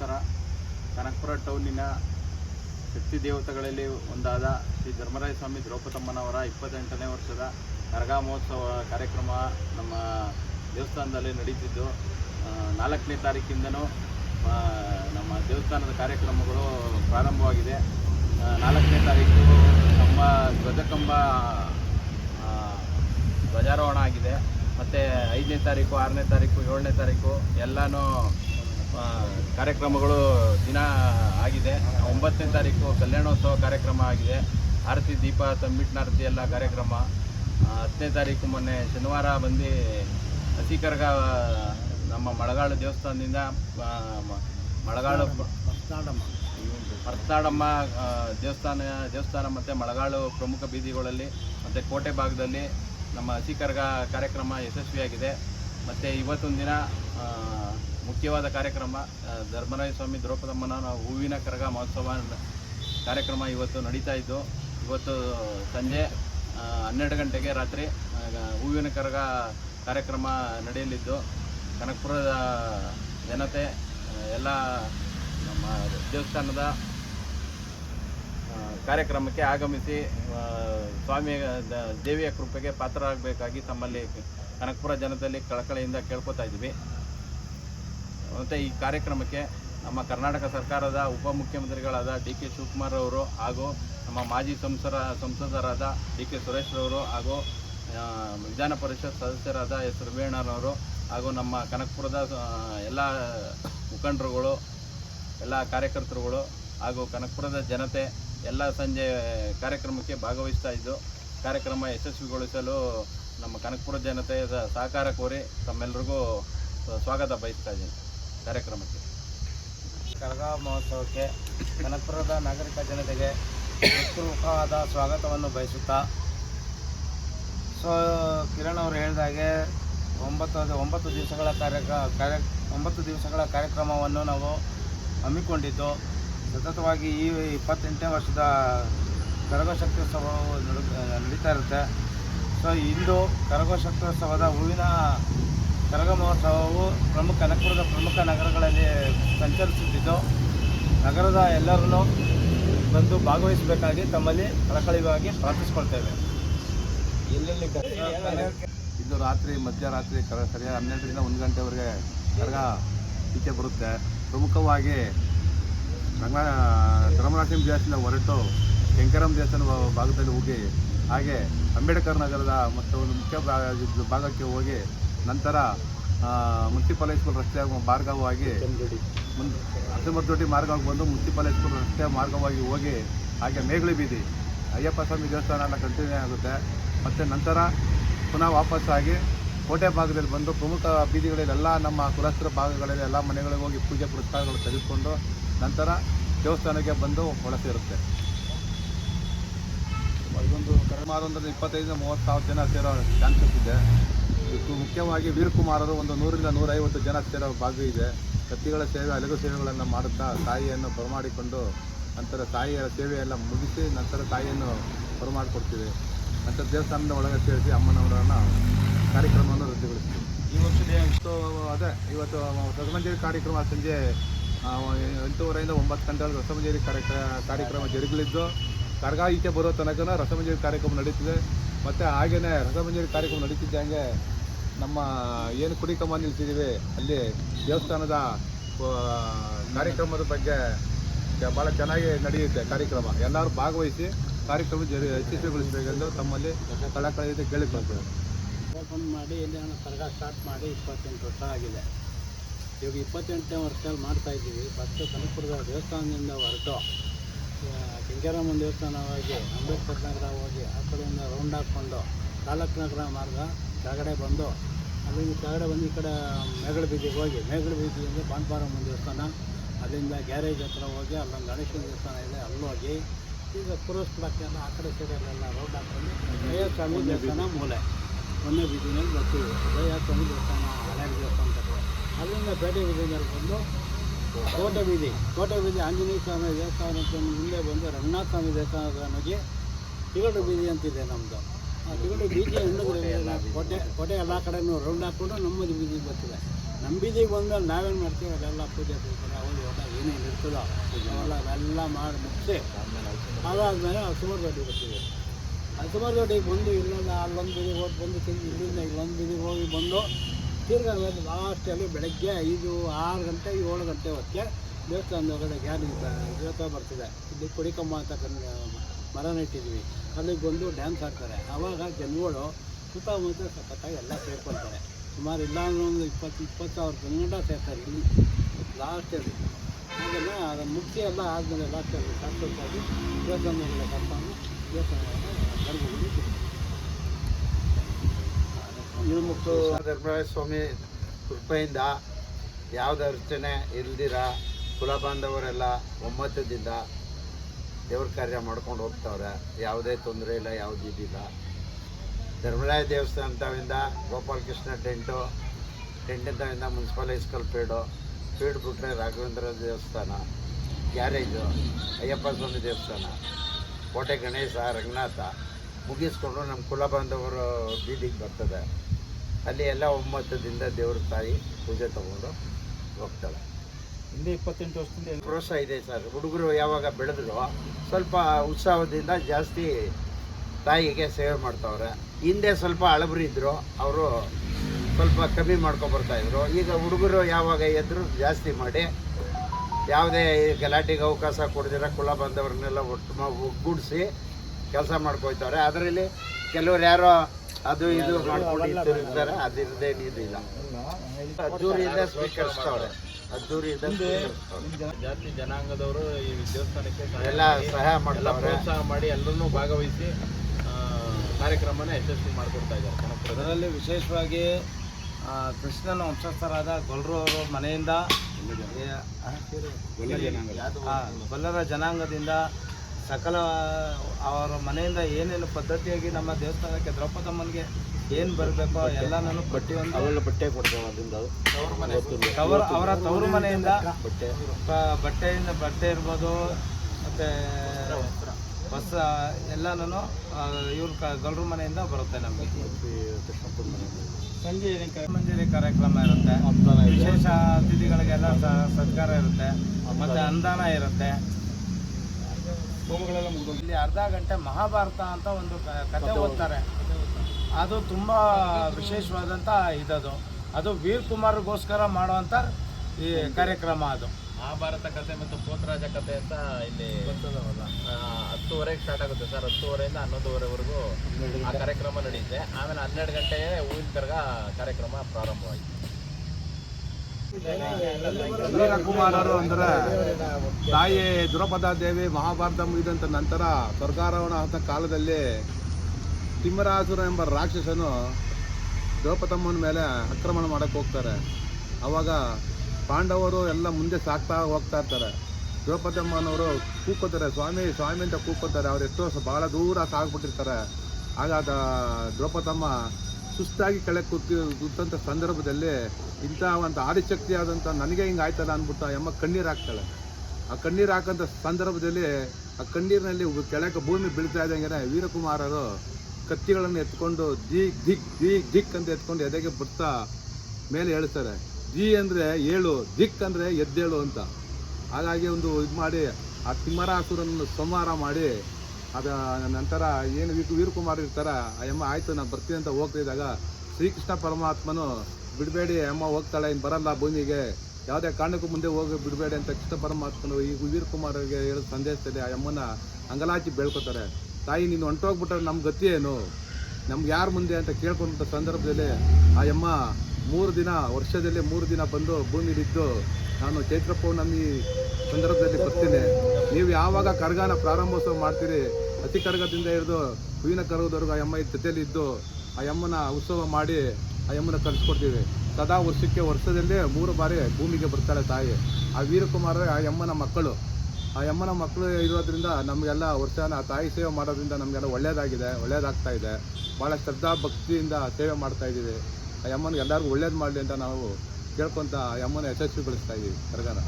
ನಮಸ್ಕಾರ ಕನಕಪುರ ಟೌನಿನ ಶಕ್ತಿ ದೇವತೆಗಳಲ್ಲಿ ಒಂದಾದ ಶ್ರೀ ಧರ್ಮರಾಯ ಸ್ವಾಮಿ ದ್ರೌಪದಮ್ಮನವರ ಇಪ್ಪತ್ತೆಂಟನೇ ವರ್ಷದ ಕರಗಾ ಮಹೋತ್ಸವ ಕಾರ್ಯಕ್ರಮ ನಮ್ಮ ದೇವಸ್ಥಾನದಲ್ಲಿ ನಡೀತಿದ್ದು. ನಾಲ್ಕನೇ ತಾರೀಕಿಂದನೂ ನಮ್ಮ ದೇವಸ್ಥಾನದ ಕಾರ್ಯಕ್ರಮಗಳು ಪ್ರಾರಂಭವಾಗಿದೆ. ನಾಲ್ಕನೇ ತಾರೀಕು ನಮ್ಮ ಧ್ವಜಕಂಬ ಧ್ವಜಾರೋಹಣ ಆಗಿದೆ. ಮತ್ತು ಐದನೇ ತಾರೀಕು, ಆರನೇ ತಾರೀಕು, ಏಳನೇ ತಾರೀಕು ಎಲ್ಲನೂ ಕಾರ್ಯಕ್ರಮಗಳು ದಿನ ಆಗಿದೆ. ಒಂಬತ್ತನೇ ತಾರೀಕು ಕಲ್ಯಾಣೋತ್ಸವ ಕಾರ್ಯಕ್ರಮ ಆಗಿದೆ. ಆರತಿ ದೀಪ ತಂಬಿಟ್ಟಿನಾರತಿ ಎಲ್ಲ ಕಾರ್ಯಕ್ರಮ. ಹತ್ತನೇ ತಾರೀಕು ಮೊನ್ನೆ ಶನಿವಾರ ಬಂದು ಹಸಿಕರ್ಗ ನಮ್ಮ ಮಳಗಾಳು ದೇವಸ್ಥಾನದಿಂದ ಮಳಗಾಳು ಮರ್ತಾಡಮ್ಮ ದೇವಸ್ಥಾನ ದೇವಸ್ಥಾನ ಮತ್ತು ಮಳಗಾಳು ಪ್ರಮುಖ ಬೀದಿಗಳಲ್ಲಿ ಮತ್ತು ಕೋಟೆ ಭಾಗದಲ್ಲಿ ನಮ್ಮ ಹಸಿಕರ್ಗ ಕಾರ್ಯಕ್ರಮ ಯಶಸ್ವಿಯಾಗಿದೆ. ಮತ್ತು ಇವತ್ತೊಂದು ದಿನ ಮುಖ್ಯವಾದ ಕಾರ್ಯಕ್ರಮ ಧರ್ಮರಾಯ ಸ್ವಾಮಿ ದ್ರೌಪದಮ್ಮನ ಹೂವಿನ ಕರಗ ಮಹೋತ್ಸವ ಕಾರ್ಯಕ್ರಮ ಇವತ್ತು ನಡೀತಾ ಇದ್ದು, ಇವತ್ತು ಸಂಜೆ ಹನ್ನೆರಡು ಗಂಟೆಗೆ ರಾತ್ರಿ ಹೂವಿನ ಕರಗ ಕಾರ್ಯಕ್ರಮ ನಡೆಯಲಿದ್ದು, ಕನಕಪುರದ ಜನತೆ, ಎಲ್ಲ ನಮ್ಮ ದೇವಸ್ಥಾನದ ಕಾರ್ಯಕ್ರಮಕ್ಕೆ ಆಗಮಿಸಿ ಸ್ವಾಮಿ ದೇವಿಯ ಕೃಪೆಗೆ ಪಾತ್ರರಾಗಬೇಕಾಗಿ ತಮ್ಮಲ್ಲಿ ಕನಕಪುರ ಜನದಲ್ಲಿ ಕಳಕಳಿಯಿಂದ ಕೇಳ್ಕೊತಾ ಇದ್ದೀವಿ. ಮತ್ತು ಈ ಕಾರ್ಯಕ್ರಮಕ್ಕೆ ನಮ್ಮ ಕರ್ನಾಟಕ ಸರ್ಕಾರದ ಉಪಮುಖ್ಯಮಂತ್ರಿಗಳಾದ ಡಿ ಕೆ ಶಿವಕುಮಾರ್ ಅವರು ಹಾಗೂ ನಮ್ಮ ಮಾಜಿ ಸಂಸರ, ಸಂಸದರಾದ ಡಿ ಕೆ ಸುರೇಶ್ ಅವರು ಹಾಗೂ ವಿಧಾನ ಪರಿಷತ್ ಸದಸ್ಯರಾದ ಎಸ್ ರವಿಯಣ್ಣನವರು ಹಾಗೂ ನಮ್ಮ ಕನಕಪುರದ ಎಲ್ಲ ಮುಖಂಡರುಗಳು, ಎಲ್ಲ ಕಾರ್ಯಕರ್ತರುಗಳು ಹಾಗೂ ಕನಕಪುರದ ಜನತೆ ಎಲ್ಲ ಸಂಜೆ ಕಾರ್ಯಕ್ರಮಕ್ಕೆ ಭಾಗವಹಿಸ್ತಾ ಇದ್ದು, ಕಾರ್ಯಕ್ರಮ ಯಶಸ್ವಿಗೊಳಿಸಲು ನಮ್ಮ ಕನಕಪುರ ಜನತೆಯ ಸಹಕಾರ ಕೋರಿ ತಮ್ಮೆಲ್ಲರಿಗೂ ಸ್ವಾಗತ ಬಯಸ್ತಾ ಇದ್ದೀನಿ ಕಾರ್ಯಕ್ರಮಕ್ಕೆ. ಕರಗ ಮಹೋತ್ಸವಕ್ಕೆ ಕನಕಪುರದ ನಾಗರಿಕ ಜನತೆಗೆ ಹೃತ್ಪೂರ್ವಕವಾದ ಸ್ವಾಗತವನ್ನು ಬಯಸುತ್ತಾ, ಸೊ, ಕಿರಣ್ ಅವರು ಹೇಳಿದಾಗೆ ಒಂಬತ್ತು ಒಂಬತ್ತು ದಿವಸಗಳ ಕಾರ್ಯ ಕಾರ್ಯ, ಒಂಬತ್ತು ದಿವಸಗಳ ಕಾರ್ಯಕ್ರಮವನ್ನು ನಾವು ಹಮ್ಮಿಕೊಂಡಿದ್ದು, ಸತತವಾಗಿ ಈ ಇಪ್ಪತ್ತೆಂಟನೇ ವರ್ಷದ ಕರಗಶಕ್ತ್ಯೋತ್ಸವವು ನಡು- ನಡೀತಾ ಇರುತ್ತೆ. ಸೊ ಇಂದು ಕರಗೋಶಕ್ತೋತ್ಸವದ ಹೂವಿನ ಕರಗ ಮಹೋತ್ಸವವು ಪ್ರಮುಖ ಕನಕಪುರದ ಪ್ರಮುಖ ನಗರಗಳಲ್ಲಿ ಸಂಚರಿಸುತ್ತಿದ್ದು ನಗರದ ಎಲ್ಲರನ್ನೂ ಬಂದು ಭಾಗವಹಿಸಬೇಕಾಗಿ ತಮ್ಮಲ್ಲಿ ಕಳಕಳಿವಾಗಿ ಪ್ರಾರ್ಥಿಸ್ಕೊಳ್ತೇವೆ. ಎಲ್ಲೆಲ್ಲಿ ಇದು ರಾತ್ರಿ ಮಧ್ಯರಾತ್ರಿ ಕರ ಸರಿಯಾಗಿ ಹನ್ನೆರಡರಿಂದ ಒಂದು ಗಂಟೆವರೆಗೆ ಕರಗ ಈಚೆ ಬರುತ್ತೆ. ಪ್ರಮುಖವಾಗಿ ರಂಗ ಧರ್ಮರಾಸಿಂಹ ದೇವಸ್ಥಾನ ಹೊರಟು ಶಂಕರಂ ದೇವಸ್ಥಾನ ಭಾಗದಲ್ಲಿ ಹೋಗಿ ಹಾಗೆ ಅಂಬೇಡ್ಕರ್ ನಗರದ ಮತ್ತು ಒಂದು ಮುಖ್ಯ ಭಾಗ ಭಾಗಕ್ಕೆ ಹೋಗಿ ನಂತರ ಮುನ್ಸಿಪಲ್ ಹೈಸ್ಕೂಲ್ ರಸ್ತೆ ಮಾರ್ಗವಾಗಿ ಹತ್ತೊಂಬತ್ತು ದೊಡ್ಡಿ ಮಾರ್ಗವಾಗಿ ಬಂದು ಮುನ್ಸಿಪಲ್ ಹೈಸ್ಕೂಲ್ ರಸ್ತೆಯ ಮಾರ್ಗವಾಗಿ ಹೋಗಿ ಹಾಗೆ ಮೇಗಳಿ ಬೀದಿ. ಅಯ್ಯಪ್ಪ ಸ್ವಾಮಿ ದೇವಸ್ಥಾನ ಎಲ್ಲ ಕಂಟಿನ್ಯೂ ಆಗುತ್ತೆ. ಮತ್ತು ನಂತರ ಪುನಃ ವಾಪಸ್ಸಾಗಿ ಕೋಟೆ ಭಾಗದಲ್ಲಿ ಬಂದು ಪ್ರಮುಖ ಬೀದಿಗಳಲ್ಲಿ ಎಲ್ಲ ನಮ್ಮ ಕುಲಸ್ಥರ ಭಾಗಗಳಲ್ಲಿ ಎಲ್ಲ ಮನೆಗಳಿಗೆ ಹೋಗಿ ಪೂಜೆ ಪುರಸ್ಕಾರಗಳು ತೆಗೆದುಕೊಂಡು ನಂತರ ದೇವಸ್ಥಾನಕ್ಕೆ ಬಂದು ಒಳ ಸೇರುತ್ತೆ. ಇದೊಂದು ಸುಮಾರು ಒಂದು ಇಪ್ಪತ್ತೈದರಿಂದ ಮೂವತ್ತು ಸಾವಿರ ಜನ ಸೇರೋ ಚಾನ್ಸಸ್ ಇದೆ. ಇದು ಮುಖ್ಯವಾಗಿ ವೀರಕುಮಾರರು ಒಂದು ನೂರಿಂದ ನೂರೈವತ್ತು ಜನ ಸೇರೋ ಭಾಗ ಇದೆ. ಕತ್ತಿಗಳ ಸೇವೆ, ಅಲೆಗು ಸೇವೆಗಳನ್ನು ಮಾಡುತ್ತಾ ತಾಯಿಯನ್ನು ಬರಮಾಡಿಕೊಂಡು ನಂತರ ತಾಯಿಯ ಸೇವೆಯೆಲ್ಲ ಮುಗಿಸಿ ನಂತರ ತಾಯಿಯನ್ನು ಬರಮಾಡಿಕೊಡ್ತೀವಿ. ನಂತರ ದೇವಸ್ಥಾನದ ಒಳಗೆ ಸೇರಿಸಿ ಅಮ್ಮನವರನ್ನು ಕಾರ್ಯಕ್ರಮವನ್ನು ರದ್ದುಗೊಳಿಸ್ತೀವಿ. ವರ್ಷದ ಇವತ್ತು ಅದೇ, ಇವತ್ತು ರಸಮಂಜರಿ ಕಾರ್ಯಕ್ರಮ ಸಂಜೆ ಎಂಟೂವರೆಯಿಂದ ಒಂಬತ್ತು ಗಂಟೆ ರಸಮಂಜರಿ ಕಾರ್ಯಕ್ರಮ ಕಾರ್ಯಕ್ರಮ ಜರುಗಲಿದ್ದು ಕರ್ಗ ಈಚೆ ಬರೋ ತನಕ ರಸಮಂಜರಿ ಕಾರ್ಯಕ್ರಮ ನಡೀತಿದೆ. ಮತ್ತು ಹಾಗೆಯೇ ರಸಮಂಜರಿ ಕಾರ್ಯಕ್ರಮ ನಡೀತಿದ್ದಂಗೆ ನಮ್ಮ ಏನು ಕುಡಿಕಮ್ಮ ನಿಲ್ತಿದ್ದೀವಿ ಅಲ್ಲಿ ದೇವಸ್ಥಾನದ ಕಾರ್ಯಕ್ರಮದ ಬಗ್ಗೆ ಭಾಳ ಚೆನ್ನಾಗಿ ನಡೆಯುತ್ತೆ ಕಾರ್ಯಕ್ರಮ. ಎಲ್ಲರೂ ಭಾಗವಹಿಸಿ ಕಾರ್ಯಕ್ರಮ ಜರಿ, ಯಶಸ್ವಿಗೊಳಿಸಬೇಕೆಂದು ತಮ್ಮಲ್ಲಿ ಕಳಕಳಿಯಿಂದ ಕೇಳಿಕೊಳ್ತೇವೆ. ಓಪನ್ ಮಾಡಿ ಇಲ್ಲಿ ಕರಗ ಸ್ಟಾರ್ಟ್ ಮಾಡಿ ಇಪ್ಪತ್ತೆಂಟು ವರ್ಷ ಆಗಿದೆ. ಇವಾಗ ಇಪ್ಪತ್ತೆಂಟನೇ ವರ್ಷದಲ್ಲಿ ಮಾಡ್ತಾ ಇದ್ದೀವಿ. ಫಸ್ಟು ಕನಕಪುರದ ದೇವಸ್ಥಾನದಿಂದ ಹೊರಟು ಕೆಂಕೇರಮ್ಮನ ದೇವಸ್ಥಾನ ಹೋಗಿ ಅಂಬೇಡ್ಕರ್ ನಗರ ಹೋಗಿ ಆ ಕಡೆಯಿಂದ ರೌಂಡ್ ಹಾಕ್ಕೊಂಡು ತಾಲೂಕು ನಗರ ಮಾರ್ಗ ಕೆಳಗಡೆ ಬಂದು ಅಲ್ಲಿಂದ ಕೆಳಗಡೆ ಬಂದು ಈ ಕಡೆ ಮೇಗಳ ಬೀದಿಗೆ ಹೋಗಿ ಮೇಗಳ ಬೀದಿಯಿಂದ ಬಾನ್ಪಾರಮ್ಮನ ದೇವಸ್ಥಾನ, ಅಲ್ಲಿಂದ ಗ್ಯಾರೇಜ್ ಹತ್ರ ಹೋಗಿ ಅಲ್ಲೊಂದು ಗಣೇಶನ ದೇವಸ್ಥಾನ ಇದೆ, ಅಲ್ಲಿ ಹೋಗಿ ಈಗ ಎಲ್ಲ ಆ ಕಡೆ ಸೈಡಲ್ಲೆಲ್ಲ ರೋಡ್ ಹಾಕೊಂಡು ಅಯ್ಯ ಸ್ವಾಮಿ ದೇವಸ್ಥಾನ ಮೂಲೆ ಒಂದೇ ಬೀದಿನಲ್ಲಿ ಬರ್ತೀವಿ. ಅಯ್ಯ ಸ್ವಾಮಿ ದೇವಸ್ಥಾನ ಹಳೆ ದೇವಸ್ಥಾನ ಅಲ್ಲಿಂದ ಪೇಟೆ ಬೀದಿನಲ್ಲಿ ಬಂದು ಕೋಟೆ ಬೀದಿ ಕೋಟೆ ಬೀದಿ ಆಂಜನೇಯ ಸ್ವಾಮಿ ದೇವಸ್ಥಾನಕ್ಕೆ ಮುಂದೆ ಬಂದು ರಂಗನಾಥ ಸ್ವಾಮಿ ದೇವಸ್ಥಾನದ ನಮಗೆ ತಿಗಡು ಬೀದಿ ಅಂತಿದೆ ನಮ್ಮದು ಆ ತಿಗಡು ಬೀದಿ ಹೆಣ್ಣುಗಳು ಕೋಟೆ ಕೋಟೆ ಎಲ್ಲ ಕಡೆನೂ ರೌಂಡ್ ಹಾಕ್ಕೊಂಡು ನಮ್ಮದು ಬೀದಿಗೆ ಬರ್ತದೆ. ನಮ್ಮ ಬೀದಿಗೆ ಬಂದಮೇಲೆ ನಾವೇನು ಮಾಡ್ತೀವಿ? ಅದೆಲ್ಲ ಪೂಜೆ ಪೂಜೆ ಅವ್ರು ಊಟ ಏನೇನು ಇರ್ತದೋ ಅವೆಲ್ಲ ಅವೆಲ್ಲ ಮಾಡಿ ಮುಗಿಸಿ ಅದಾದಮೇಲೆ ಸುಮಾರು ದೊಡ್ಡ ಬರ್ತೀವಿ. ಸುಮಾರು ದೊಡ್ಡಿಗೆ ಬಂದು ಇಲ್ಲಿಂದ ಅಲ್ಲೊಂದು ಬೀದಿಗೆ ಹೋಗಿ ಬಂದು ಇಲ್ಲಿಂದ ಇಲ್ಲೊಂದು ಬೀದಿಗೆ ಹೋಗಿ ಬಂದು ತಿರ್ಗಾ ಲಾಸ್ಟಲ್ಲಿ ಬೆಳಗ್ಗೆ ಐದು, ಆರು ಗಂಟೆ, ಏಳು ಗಂಟೆ ಹೊತ್ತಿಗೆ ದೇವಸ್ಥಾನದ ಒಳಗಡೆ ಗ್ಯಾನ್ ದೇವಸ್ಥಾನ ಬರ್ತಿದೆ. ಇಲ್ಲಿ ಕುಡಿಕಮ್ಮ ಅಂತ ಮರ ನೆಟ್ಟಿದ್ವಿ. ಅಲ್ಲಿಗೆ ಬಂದು ಡ್ಯಾನ್ಸ್ ಆಡ್ತಾರೆ. ಆವಾಗ ಜನಗಳು ಸುತ್ತಮುತ್ತ ಸಖತ್ತಾಗಿ ಎಲ್ಲ ಸೇರ್ಕೊಳ್ತಾರೆ. ಸುಮಾರು ಇಲ್ಲ ಅಂದ್ರೆ ಒಂದು ಇಪ್ಪತ್ತು ಇಪ್ಪತ್ತು ಸಾವಿರ ಜನಗಂಟ ಸೇರ್ತಾರೆ ಇಲ್ಲಿ ಲಾಸ್ಟಲ್ಲಿ ಅದನ್ನು ಅದನ್ನು ಮುಗಿಸಿ ಎಲ್ಲ ಆದಮೇಲೆ ಲಾಸ್ಟಲ್ಲಿ ಸಾಕ್ಷಾತ್ತಾಗಿ ದೇವಸ್ಥಾನದಲ್ಲಿ ಕರ್ಕೊಂಡು ದೇವಸ್ಥಾನ ಗರ್ಭಗುಡಿ ಇಳುಮುಕ್ತು ಧರ್ಮರಾಜ ಸ್ವಾಮಿ ಕೃಪೆಯಿಂದ ಯಾವುದೇ ಅರ್ಚನೆ ಇಲ್ದಿರ ಕುಲ ಬಾಂಧವರೆಲ್ಲ ಒಮ್ಮತದಿಂದ ದೇವ್ರ ಕಾರ್ಯ ಮಾಡ್ಕೊಂಡು ಹೋಗ್ತಾವ್ರೆ. ಯಾವುದೇ ತೊಂದರೆ ಇಲ್ಲ, ಯಾವುದೂ ಇದಿಲ್ಲ ಧರ್ಮರಾಯ ದೇವಸ್ಥಾನದಿಂದ ಗೋಪಾಲಕೃಷ್ಣ ಟೆಂಟು ಟೆಂಟಿಂದ ಮುನ್ಸಿಪಲ್ ಹೈಸ್ಕೂಲ್ ಪೀಡು, ಪೀಡ್ ಬಿಟ್ಟರೆ ರಾಘವೇಂದ್ರ ದೇವಸ್ಥಾನ, ಗ್ಯಾರೇಜು, ಅಯ್ಯಪ್ಪ ಸ್ವಾಮಿ ದೇವಸ್ಥಾನ, ಕೋಟೆ ಗಣೇಶ, ರಂಗನಾಥ ಮುಗಿಸ್ಕೊಂಡು ನಮ್ಮ ಕುಲ ಬಾಂಧವರು ಬೀದಿಗೆ ಬರ್ತದೆ. ಅಲ್ಲಿ ಎಲ್ಲ ಒಮ್ಮತದಿಂದ ದೇವ್ರ ತಾಯಿ ಪೂಜೆ ತಗೊಂಡು ಹೋಗ್ತಾಳೆ. ಹಿಂದೆ ಇಪ್ಪತ್ತೆಂಟು ವರ್ಷದಿಂದ ಪ್ರೋತ್ಸಾಹ ಇದೆ ಸರ್. ಹುಡುಗರು ಯಾವಾಗ ಬೆಳೆದ್ರು ಸ್ವಲ್ಪ ಉತ್ಸಾಹದಿಂದ ಜಾಸ್ತಿ ತಾಯಿಗೆ ಸೇವೆ ಮಾಡ್ತಾವ್ರೆ. ಹಿಂದೆ ಸ್ವಲ್ಪ ಹಳಬರು ಇದ್ದರು ಅವರು ಸ್ವಲ್ಪ ಕಮ್ಮಿ ಮಾಡ್ಕೊಬರ್ತಾ ಇದ್ರು. ಈಗ ಹುಡುಗರು ಯಾವಾಗ ಎದ್ರು ಜಾಸ್ತಿ ಮಾಡಿ ಯಾವುದೇ ಗಲಾಟೆಗೆ ಅವಕಾಶ ಕೊಡ್ದಿರ ಕುಲ ಬಂದವ್ರನ್ನೆಲ್ಲ ಒಟ್ಟು ಒಗ್ಗೂಡಿಸಿ ಕೆಲಸ ಮಾಡ್ಕೊಯ್ತಾರೆ ಅದರಲ್ಲಿ ಕೆಲವ್ರು ಯಾರೋ ಅದು ಇದು ಮಾಡ್ಕೊಂಡು ತಿರುಗ್ತಾರೆ ಅದಿರದೇನು ಇದಿಲ್ಲ ಅದ್ದೂರಿಯಿಂದ ಸ್ವೀಕರಿಸ್ತವ್ರೆ. ಅದ್ದೂರಿಯಿಂದ ಜಾತಿ ಜನಾಂಗದವರು ಈ ದೇವಸ್ಥಾನಕ್ಕೆ ಸಹಾಯ ಎಲ್ಲ ಸಹಾಯ ಮಾಡಲ್ಲ ಪ್ರೋತ್ಸಾಹ ಮಾಡಿ ಎಲ್ಲರನ್ನೂ ಭಾಗವಹಿಸಿ ಕಾರ್ಯಕ್ರಮನ ಯಶಸ್ವಿ ಮಾಡಿಕೊಡ್ತಾ ಇದ್ದಾರೆ ಅದರಲ್ಲಿ ವಿಶೇಷವಾಗಿ ಆ, ಕೃಷ್ಣನ ವಂಶಸ್ಥರಾದ ಗೊಲ್ರು ಅವರ ಮನೆಯಿಂದ ಗೊಲ್ಲರ ಜನಾಂಗದಿಂದ ಸಕಲ ಅವರ ಮನೆಯಿಂದ ಏನೇನು ಪದ್ಧತಿಯಾಗಿ ನಮ್ಮ ದೇವಸ್ಥಾನಕ್ಕೆ ದ್ರೌಪದಮ್ಮನಿಗೆ ಏನು ಬರಬೇಕೋ ಎಲ್ಲ ನಾನು ಪ್ರತಿಯೊಂದು ಬಟ್ಟೆ ಕೊಡ್ತೇವೆ ಅದರಿಂದ ತವರು ಅವರ ತವರು ಮನೆಯಿಂದ ಬಟ್ಟೆಯಿಂದ ಬಟ್ಟೆ ಇರ್ಬೋದು ಮತ್ತು ಬಸ್ ನಾನು ಇವ್ರ ಗಲ್ರು ಮನೆಯಿಂದ ಬರುತ್ತೆ ನಮಗೆ. ಸಂಜೆ ಮಂಜರಿ ಕಾರ್ಯಕ್ರಮ ಇರುತ್ತೆ. ವಿಶೇಷ ಅತಿಥಿಗಳಿಗೆಲ್ಲ ಸತ್ಕಾರ ಇರುತ್ತೆ. ಮತ್ತು ಅನುದಾನ ಇರುತ್ತೆ. ಇಲ್ಲಿ ಅರ್ಧ ಗಂಟೆ ಮಹಾಭಾರತ ಅಂತ ಒಂದು ಕತೆ ಓದ್ತಾರೆ. ಅದು ತುಂಬ ವಿಶೇಷವಾದಂತ ಇದದು. ಅದು ವೀರ್ ಕುಮಾರ್ಗೋಸ್ಕರ ಮಾಡುವಂಥ ಈ ಕಾರ್ಯಕ್ರಮ ಅದು. ಮಹಾಭಾರತ ಕತೆ ಮತ್ತು ಪೋತರಾಜ ಕಥೆ ಅಂತ ಇಲ್ಲಿ ಹತ್ತುವರೆಗೆ ಸ್ಟಾರ್ಟ್ ಆಗುತ್ತೆ ಸರ್. ಹತ್ತುವರೆಯಿಂದ ಹನ್ನೊಂದುವರೆವರೆಗೂ ಆ ಕಾರ್ಯಕ್ರಮ ನಡೆಯುತ್ತೆ ಆಮೇಲೆ ಹನ್ನೆರಡು ಗಂಟೆಗೆ ಹೂವಿನ ಕರ್ಗ ಕಾರ್ಯಕ್ರಮ ಪ್ರಾರಂಭವಾಯಿತು. ವೀರಕುಮಾರರು ಅಂದರೆ ತಾಯಿ ದ್ರೌಪದ ದೇವಿ ಮಹಾಭಾರತ ಮುಗಿದಂತ ನಂತರ ಸ್ವರ್ಗಾರೋಹಣ ಆದ ಕಾಲದಲ್ಲಿ ತಿಮ್ಮರಾಜುರ ಎಂಬ ರಾಕ್ಷಸನು ದ್ರೌಪದಮ್ಮನ ಮೇಲೆ ಆಕ್ರಮಣ ಮಾಡಕ್ಕೆ ಹೋಗ್ತಾರೆ. ಅವಾಗ ಪಾಂಡವರು ಎಲ್ಲ ಮುಂದೆ ಸಾಕ್ತಾ ಹೋಗ್ತಾ ಇರ್ತಾರೆ. ದ್ರೌಪದಮ್ಮನವರು ಕೂಕೋತಾರೆ. ಸ್ವಾಮಿ ಸ್ವಾಮಿ ಅಂತ ಕೂಕೋತಾರೆ. ಅವ್ರು ಎಷ್ಟೋ ಭಾಳ ದೂರ ಸಾಗ್ಬಿಟ್ಟಿರ್ತಾರೆ. ಆಗ ದ್ರೌಪದಮ್ಮ ಸುಸ್ತಾಗಿ ಕೆಳಗೆ ಕೂತಿ ಕೂತಂಥ ಸಂದರ್ಭದಲ್ಲಿ ಇಂಥ ಒಂದು ಆದಿಶಕ್ತಿ ಆದಂಥ ನನಗೆ ಹಿಂಗೆ ಆಯ್ತಲ್ಲ ಅಂದ್ಬಿಟ್ಟು ಆ ಕಣ್ಣೀರು ಹಾಕ್ತಾಳೆ. ಆ ಕಣ್ಣೀರು ಹಾಕೋಂಥ ಸಂದರ್ಭದಲ್ಲಿ ಆ ಕಣ್ಣೀರಿನಲ್ಲಿ ಕೆಳಕ್ಕೆ ಭೂಮಿ ಬೀಳ್ತಾ ಇದ್ದಂಗೆ ವೀರಕುಮಾರರು ಕತ್ತಿಗಳನ್ನು ಎತ್ಕೊಂಡು ದಿಕ್ ದಿಕ್ ದಿಕ್ ದಿಕ್ ಅಂತ ಎತ್ಕೊಂಡು ಎದೆಗೆ ಬರ್ತಾ ಮೇಲೆ ಹೇಳ್ತಾರೆ. ಜಿ ಅಂದರೆ ಏಳು ದಿಕ್ ಅಂದರೆ ಎದ್ದೇಳು ಅಂತ. ಹಾಗಾಗಿ ಒಂದು ಇದು ಮಾಡಿ ಆ ತಿಮ್ಮರಾಸುರನ್ನು ಸಂಹಾರ ಮಾಡಿ ಅದ ನಂತರ ಏನು ವೀರ್ ವೀರಕುಮಾರ್ ಇರ್ತಾರ ಅಯ್ಯಮ್ಮ ಆಯಿತು, ನಾನು ಬರ್ತೀನಿ ಅಂತ ಹೋಗ್ತಿದ್ದಾಗ ಶ್ರೀಕೃಷ್ಣ ಪರಮಾತ್ಮನು ಬಿಡಬೇಡಿ ಅಮ್ಮ ಹೋಗ್ತಾಳೆ ಇನ್ನು ಬರಲ್ಲ ಭೂಮಿಗೆ. ಯಾವುದೇ ಕಾರಣಕ್ಕೂ ಮುಂದೆ ಹೋಗಿ ಬಿಡಬೇಡಿ ಅಂತ ಕೃಷ್ಣ ಪರಮಾತ್ಮನು ಈ ವೀರಕುಮಾರ್ಗೆ ಹೇಳೋ ಸಂದೇಶದಲ್ಲಿ ಆ ಅಮ್ಮನ ಅಂಗಲಾಚಿ ಬೆಳ್ಕೊತಾರೆ ತಾಯಿ, ನೀನು ಹೊಂಟೋಗ್ಬಿಟ್ರೆ ನಮ್ಮ ಗತಿ ಏನು? ನಮ್ಗೆ ಯಾರು ಮುಂದೆ ಅಂತ ಕೇಳ್ಕೊಂಡ ಸಂದರ್ಭದಲ್ಲಿ ಆ ಅಮ್ಮ ಮೂರು ದಿನ, ವರ್ಷದಲ್ಲಿ ಮೂರು ದಿನ ಬಂದು ಭೂಮಿ ಬಿದ್ದು ನಾನು ಚೈತ್ರ ಪೌರ್ಣಮಿ ಸಂದರ್ಭದಲ್ಲಿ ಬರ್ತೀನಿ. ನೀವು ಯಾವಾಗ ಕರ್ಗಾನ ಪ್ರಾರಂಭೋತ್ಸವ ಮಾಡ್ತೀರಿ? ಅತಿ ಕರ್ಗದಿಂದ ಹಿಡಿದು ಹೂವಿನ ಕರ್ಗದವರೆಗೂ ಆ ಅಮ್ಮ ಜೊತೆಯಲ್ಲಿ ಇದ್ದು ಆ ಅಮ್ಮನ ಉತ್ಸವ ಮಾಡಿ ಆ ಅಮ್ಮನ ಕಲಿಸ್ಕೊಡ್ತೀವಿ ಸದಾ ವರ್ಷಕ್ಕೆ ವರ್ಷದಲ್ಲಿ ಮೂರು ಬಾರಿ ಭೂಮಿಗೆ ಬರ್ತಾಳೆ ತಾಯಿ. ಆ ವೀರಕುಮಾರ ಆ ಅಮ್ಮನ ಮಕ್ಕಳು. ಆ ಅಮ್ಮನ ಮಕ್ಕಳು ಇರೋದ್ರಿಂದ ನಮಗೆಲ್ಲ ವರ್ಷನ ತಾಯಿ ಸೇವೆ ಮಾಡೋದ್ರಿಂದ ನಮಗೆಲ್ಲ ಒಳ್ಳೆಯದಾಗಿದೆ ಒಳ್ಳೆಯದಾಗ್ತಾ ಇದೆ. ಭಾಳ ಶ್ರದ್ಧಾ ಭಕ್ತಿಯಿಂದ ಸೇವೆ ಮಾಡ್ತಾ ಇದ್ದೀವಿ. ಆ ಯಮ್ಮನಿಗೆ ಎಲ್ಲರಿಗೂ ಒಳ್ಳೇದು ಮಾಡಲಿ ಅಂತ ನಾವು ಕೇಳ್ಕೊತ ಆ ಅಮ್ಮನ ಯಶಸ್ವಿಗೊಳಿಸ್ತಾ ಇದ್ದೀವಿ ಕರಗಾನ.